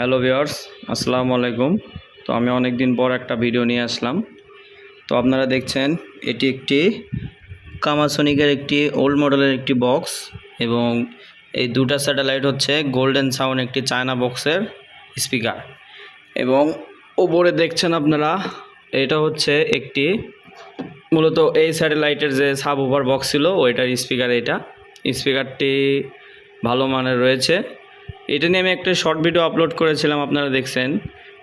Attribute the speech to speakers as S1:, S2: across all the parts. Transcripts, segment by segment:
S1: Hello viewers আসসালামু আলাইকুম। তো আমি অনেক দিন পর একটা ভিডিও নিয়ে আসলাম। তো আপনারা দেখছেন, এটি একটি কামাসনিকের একটি ওল্ড মডেলের একটি বক্স এবং এই দুটা স্যাটেলাইট হচ্ছে গোল্ডেন সাউন্ড একটি চায়না বক্সের স্পিকার। এবং ওপরে দেখছেন আপনারা, এটা হচ্ছে একটি, মূলত এই স্যাটেলাইটের যে সাব ওভার বক্স ছিল, ওইটার স্পিকার এটা। স্পিকারটি ভালো মানের রয়েছে। এটা নিয়ে আমি একটা শর্ট ভিডিও আপলোড করেছিলাম, আপনারা দেখছেন।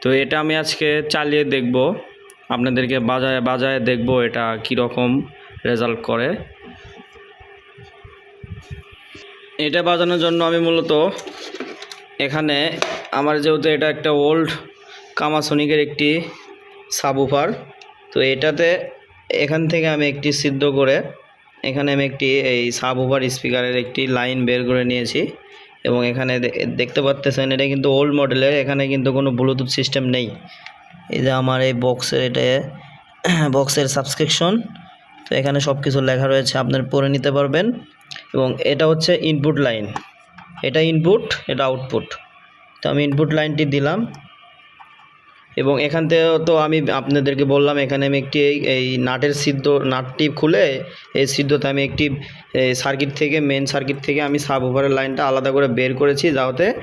S1: তো এটা আমি আজকে চালিয়ে দেখব। আপনাদেরকে বাজায় বাজায় দেখব এটা কীরকম রেজাল্ট করে। এটা বাজানোর জন্য আমি মূলত এখানে আমার যেহেতু এটা একটা ওল্ড কামাসনিকের একটি সাবুফার তো এটাতে এখান থেকে আমি একটি সিদ্ধ করে এখানে আমি একটি এই সাবুফার স্পিকারের একটি লাইন বের করে নিয়েছি। এবং এখানে দেখতে পাচ্তেছেন এটা কিন্তু ওল্ড মডেলের এখানে কিন্তু কোনো ব্লুটুথ সিস্টেম নেই। এই যে আমার এই বক্সের এটা বক্সের সাবস্ক্রিপশন তো এখানে সব কিছু লেখা রয়েছে, আপনার পরে নিতে পারবেন। এবং এটা হচ্ছে ইনপুট লাইন এটা ইনপুট এটা আউটপুট তো আমি ইনপুট লাইনটি দিলাম। এবং এখান থেকে তো আমি আপনাদেরকে বললাম, এখানে আমি একটি এই- নাটের সিদ্ধ, নাটটি খুলে এই সিদ্ধতে আমি একটি সার্কিট থেকে মেন সার্কিট থেকে আমি সাব ওভারের লাইনটা আলাদা করে বের করেছি যাতে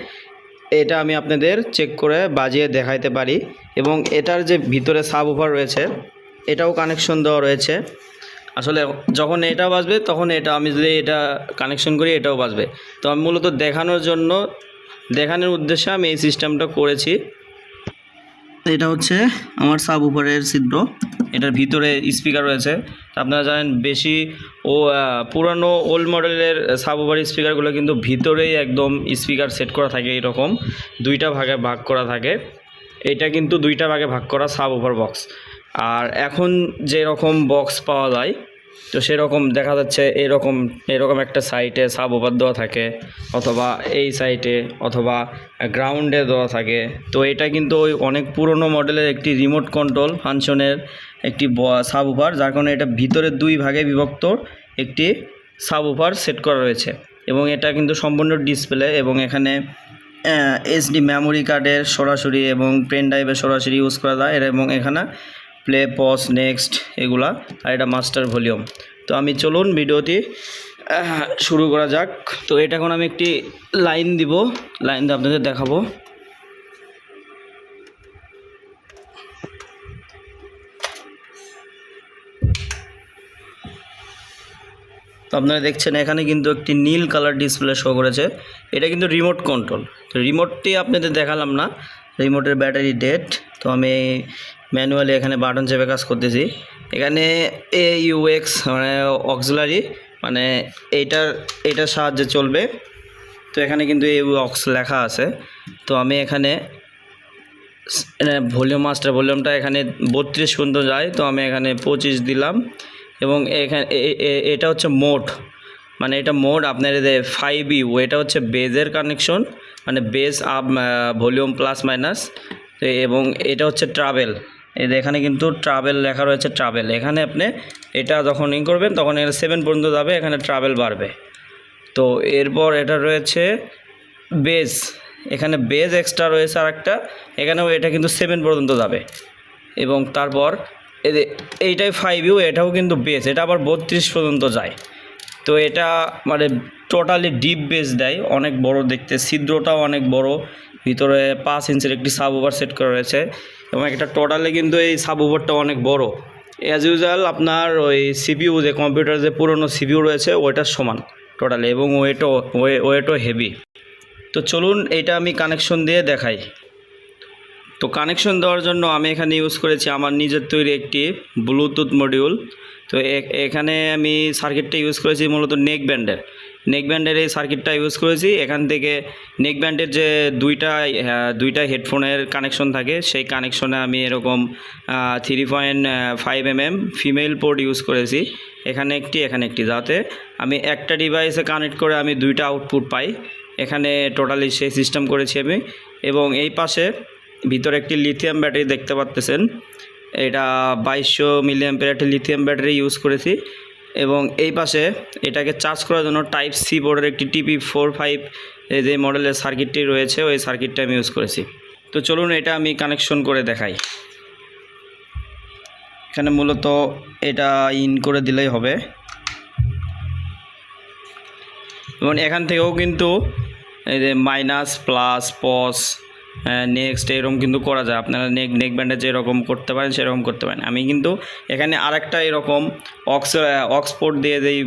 S1: এটা আমি আপনাদের চেক করে বাজিয়ে দেখাইতে পারি। এবং এটার যে ভিতরে সাব ওভার রয়েছে, এটাও কানেকশন দেওয়া রয়েছে। আসলে যখন এটা বাজবে, তখন এটা আমি যদি এটা কানেকশন করি, এটাও বাজবে। তো আমি মূলত দেখানোর জন্য, দেখানোর উদ্দেশ্যে আমি এই সিস্টেমটা করেছি। এটা হচ্ছে আমার সাব উপরের ছিদ্র। এটার ভিতরে স্পিকার রয়েছে। আপনারা জানেন, বেশি ও পুরানো ওল্ড মডেলের সাব ওভার স্পিকারগুলো কিন্তু ভিতরেই একদম স্পিকার সেট করা থাকে এরকম। দুইটা ভাগে ভাগ করা থাকে। এটা কিন্তু দুইটা ভাগে ভাগ করা সাব ওভার বক্স। আর এখন যেরকম বক্স পাওয়া যায় তো সেরকম দেখা যাচ্ছে এরকম এরকম একটা সাইটে সাব ওভার দেওয়া থাকে, অথবা এই সাইটে অথবা গ্রাউন্ডে দেওয়া থাকে। তো এটা কিন্তু ওই অনেক পুরনো মডেলের একটি রিমোট কন্ট্রোল ফাংশনের একটি সাব ওভার যার কারণে এটা ভিতরের দুই ভাগে বিভক্ত একটি সাব ওভার সেট করা রয়েছে। এবং এটা কিন্তু সম্পূর্ণ ডিসপ্লে এবং এখানে এইচডি মেমোরি কার্ডের সরাসরি এবং পেন ড্রাইভে সরাসরি ইউজ করা যায়। এবং এখানে প্লে পজ নেক্সট এগুলা, আর এটা মাস্টার ভলিউম তো আমি চলুন ভিডিওটি শুরু করা যাক। তো এটা এখন আমি একটি লাইন দিব লাইন দিয়ে আপনাদের দেখাবো। তো আপনারা দেখছেন, এখানে কিন্তু একটি নীল কালার ডিসপ্লে শো করেছে। এটা কিন্তু রিমোট কন্ট্রোল তো রিমোটটি আপনাদের দেখালাম না। রিমোটের ব্যাটারি ডেট। তো আমি ম্যানুয়ালি এখানে বাটন চেপে কাজ করতেছি। এখানে এ ইউএক্স মানে অক্সিলারি মানে এইটার এইটার সাহায্যে চলবে। তো এখানে কিন্তু এই অক্স লেখা আছে। তো আমি এখানে ভলিউম মাস্টার ভলিউমটা এখানে বত্রিশ পর্যন্ত যায়। তো আমি এখানে পঁচিশ দিলাম। এবং এখানে এটা হচ্ছে মোড। মানে এটা মোড আপনার ফাইভ ইউ এটা হচ্ছে বেজের কানেকশন মানে bass up volume plus minus এবং এটা হচ্ছে ট্রাভেল এখানে কিন্তু ট্রাভেল লেখা রয়েছে ট্রাভেল এখানে আপনি এটা যখন ই করবেন, তখন এখানে সেভেন পর্যন্ত যাবে, এখানে ট্রাভেল বাড়বে। তো এরপর এটা রয়েছে বেজ এখানে বেজ এক্সট্রা রয়েছে আর একটা এখানেও এটা কিন্তু সেভেন পর্যন্ত যাবে। এবং তারপর এই এইটাই ফাইভ ইউ এটাও কিন্তু বেস এটা আবার বত্রিশ পর্যন্ত যায়। তো এটা মানে টোটালি ডিপ বেস দেয়, অনেক বড় দেখতে। ছিদ্রটাও অনেক বড়, ভিতরে পাঁচ ইঞ্চের একটি সাব ওভার সেট করা রয়েছে এবং এটা টোটালি কিন্তু এই সাব ওভারটা অনেক বড়। অ্যাজ ইউজুয়াল আপনার ওই সিপিউ যে কম্পিউটার যে পুরনো সিপিইউ রয়েছে, ওইটার সমান টোটালি এবং ওয়েটও ওয়েটও হেভি তো চলুন এটা আমি কানেকশন দিয়ে দেখাই। তো কানেকশন দেওয়ার জন্য আমি এখানে ইউজ করেছি আমার নিজের তৈরি একটি ব্লুটুথ মডিউল তো এখানে আমি সার্কিটটা ইউজ করেছি মূলত নেক ব্যান্ডের নেক ব্যান্ডের এই সার্কিটটা ইউজ করেছি। এখান থেকে নেক ব্যান্ডের যে দুইটা দুইটা হেডফোনের কানেকশন থাকে, সেই কানেকশনে আমি এরকম three point five M M female port use করেছি। এখানে একটি এখানে একটি যাতে। আমি একটা ডিভাইসে কানেক্ট করে আমি দুইটা আউটপুট পাই। এখানে টোটালি সেই সিস্টেম করেছি আমি। এবং এই পাশে ভিতরে একটি লিথিয়াম ব্যাটারি দেখতে পাচ্তেছেন এটা বাইশশো মিলিয়াম্পের একটি লিথিয়াম ব্যাটারি ইউজ করেছি এবং এই পাশে এটাকে চার্জ করার জন্য টাইপ সি বোর্ডের একটি টিপি ফোর ফাইভ এই যে মডেলের সার্কিটটি রয়েছে, ওই সার্কিটটা আমি ইউজ করেছি। তো চলুন এটা আমি কানেকশন করে দেখাই। এখানে মূলত এটা ইন করে দিলেই হবে। এবং এখান থেকেও কিন্তু এই যে মাইনাস প্লাস পস নেক্সট এরকম কিন্তু করা যায়। আপনারা নেক নেক ব্যান্ডে যেরকম করতে পারেন, সেরকম করতে পারেন। আমি কিন্তু এখানে আরেকটা এরকম অক্স অক্সফোর্ড দিয়ে যেই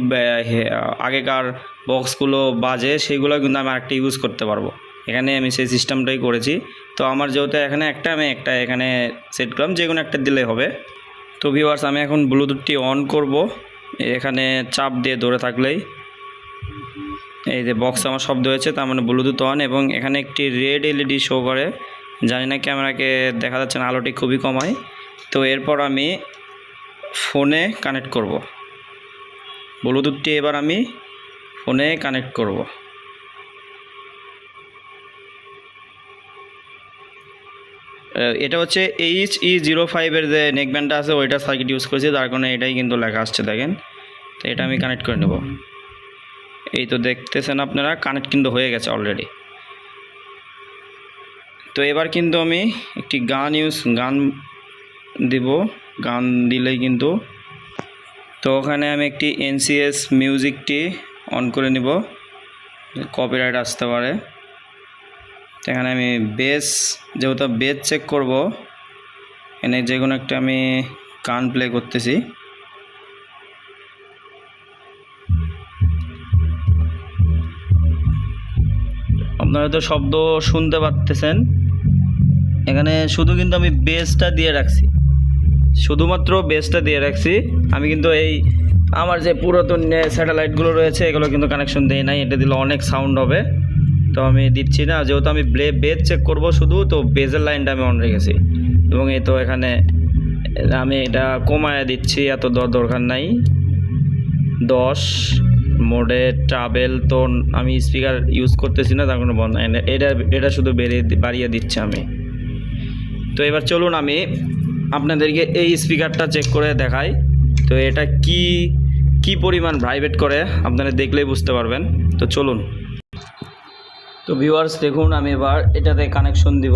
S1: আগেকার বক্সগুলো বাজে, সেগুলো কিন্তু আমি আরেকটা ইউজ করতে পারব। এখানে আমি সেই সিস্টেমটাই করেছি। তো আমার যেহেতু এখানে একটা, আমি একটা এখানে সেট করলাম, যে কোনো একটা দিলেই হবে। তো ভিউয়ার্স আমি এখন ব্লুটুথটি অন করব। এখানে চাপ দিয়ে ধরে থাকলেই এই যে বক্স আমার শব্দ হয়েছে, তার মানে ব্লুটুথ অন এবং এখানে একটি রেড এলইডি শো করে। জানি না ক্যামেরাকে দেখা যাচ্ছে না, আলোটি খুবই কম হয়। তো এরপর আমি ফোনে কানেক্ট করব। ব্লুটুথটি এবার আমি ফোনে কানেক্ট করব। এটা হচ্ছে এইচ ই জিরো ফাইভের যে নেক ব্যান্ডটা আছে, ওইটা সার্কিট ইউজ করেছি তার কারণে এটাই কিন্তু লেখা আসছে, দেখেন। তো এটা আমি কানেক্ট করে নেব। এই তো দেখতেছেন আপনারা কানেক্ট কিন্তু হয়ে গেছে অলরেডি তো এবার কিন্তু আমি একটি গান ইউজ গান দিব। গান দিলেই কিন্তু, তো ওখানে আমি একটি এনসিএস মিউজিকটি অন করে নিব। কপিরাইট আসতে পারে। এখানে আমি বেস যেহেতু বেস চেক করব এখানে যে কোনো একটা আমি গান প্লে করতেছি। আপনারা তো শব্দ শুনতে পারতেছেন। এখানে শুধু কিন্তু আমি বেসটা দিয়ে রাখছি। শুধুমাত্র বেসটা দিয়ে রাখছি। আমি কিন্তু এই আমার যে পুরাতন স্যাটেলাইটগুলো রয়েছে, এগুলো কিন্তু কানেকশন দেই নাই। এটা দিলে অনেক সাউন্ড হবে। তো আমি দিচ্ছি না। যেহেতু আমি ব্লে বেজ চেক করব শুধু, তো বেজের লাইনটা আমি অন রেখেছি। এবং এই তো এখানে আমি এটা কমায় দিচ্ছি, এত দর দরকার নাই। দশ। মোডে ট্রাভেল তো আমি স্পিকার ইউজ করতেছি না, তার কোনো বন্ধ এনে- এটা এটা শুধু বেরিয়ে বাড়িয়ে দিচ্ছি আমি। তো এবার চলুন আমি আপনাদেরকে এই স্পিকারটা চেক করে দেখাই। তো এটা কি কি পরিমাণ ভাইব্রেট করে আপনারা দেখলেই বুঝতে পারবেন। তো চলুন। তো ভিউয়ার্স, দেখুন, আমি এবার এটাতে কানেকশন দিব।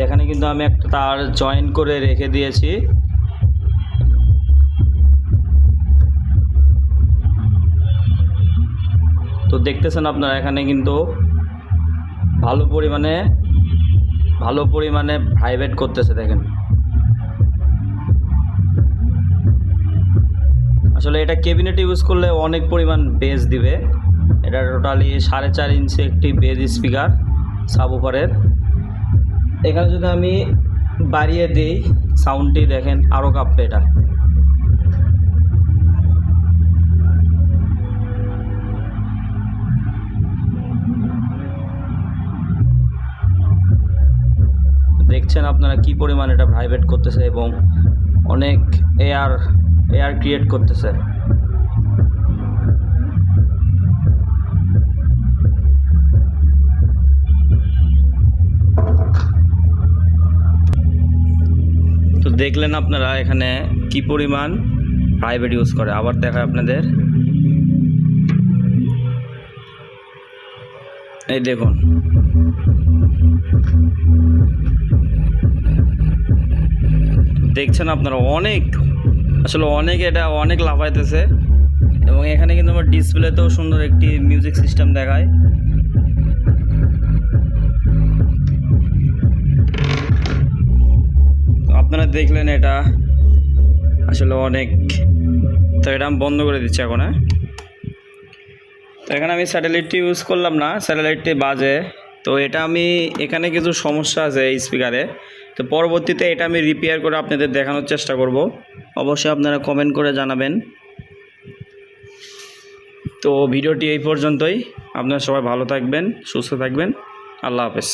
S1: এখানে কিন্তু আমি একটা তার জয়েন করে রেখে দিয়েছি। দেখতেছেন আপনারা, এখানে কিন্তু ভালো পরিমাণে ভালো পরিমাণে ভাইব্রেট করতেছে, দেখেন। আসলে এটা কেবিনেট ইউজ করলে অনেক পরিমাণ বেস দিবে। এটা টোটালি সাড়ে চার ইঞ্চি একটি বেজ স্পিকার সাব উপরের এখানে যদি আমি বাড়িয়ে দিই সাউন্ডটি দেখেন আরও কাঁপবে এটা। দেখছেন আপনারা কি পরিমাণ এটা ভাইব্রেট করতেছে এবং অনেক এয়ার এয়ার ক্রিয়েট করতেছে। তো দেখলেন আপনারা এখানে কি পরিমাণ ভাইব্রেট ইউজ করে। আবার দেখায় আপনাদের। এই দেখুন। দেখছেন আপনারা অনেক, আসলে অনেক এটা অনেক লাফাইতেছে। এবং এখানে কিন্তু আমার ডিসপ্লেতেও সুন্দর একটি মিউজিক সিস্টেম দেখায়। আপনারা দেখলেন এটা আসলে অনেক। তো এটা আমি বন্ধ করে দিচ্ছি এখন হ্যাঁ? তো এখানে আমি স্যাটেলাইটটি ইউজ করলাম না, স্যাটেলাইটটি বাজে। তো এটা আমি, এখানে কিছু সমস্যা আছে এই স্পিকারে। তো পরবর্তীতে এটা আমি রিপেয়ার করে আপনাদের দেখানোর চেষ্টা করব। অবশ্যই আপনারা কমেন্ট করে জানাবেন। তো ভিডিওটি এই পর্যন্তই। আপনারা সবাই ভালো থাকবেন, সুস্থ থাকবেন। আল্লাহ হাফেজ।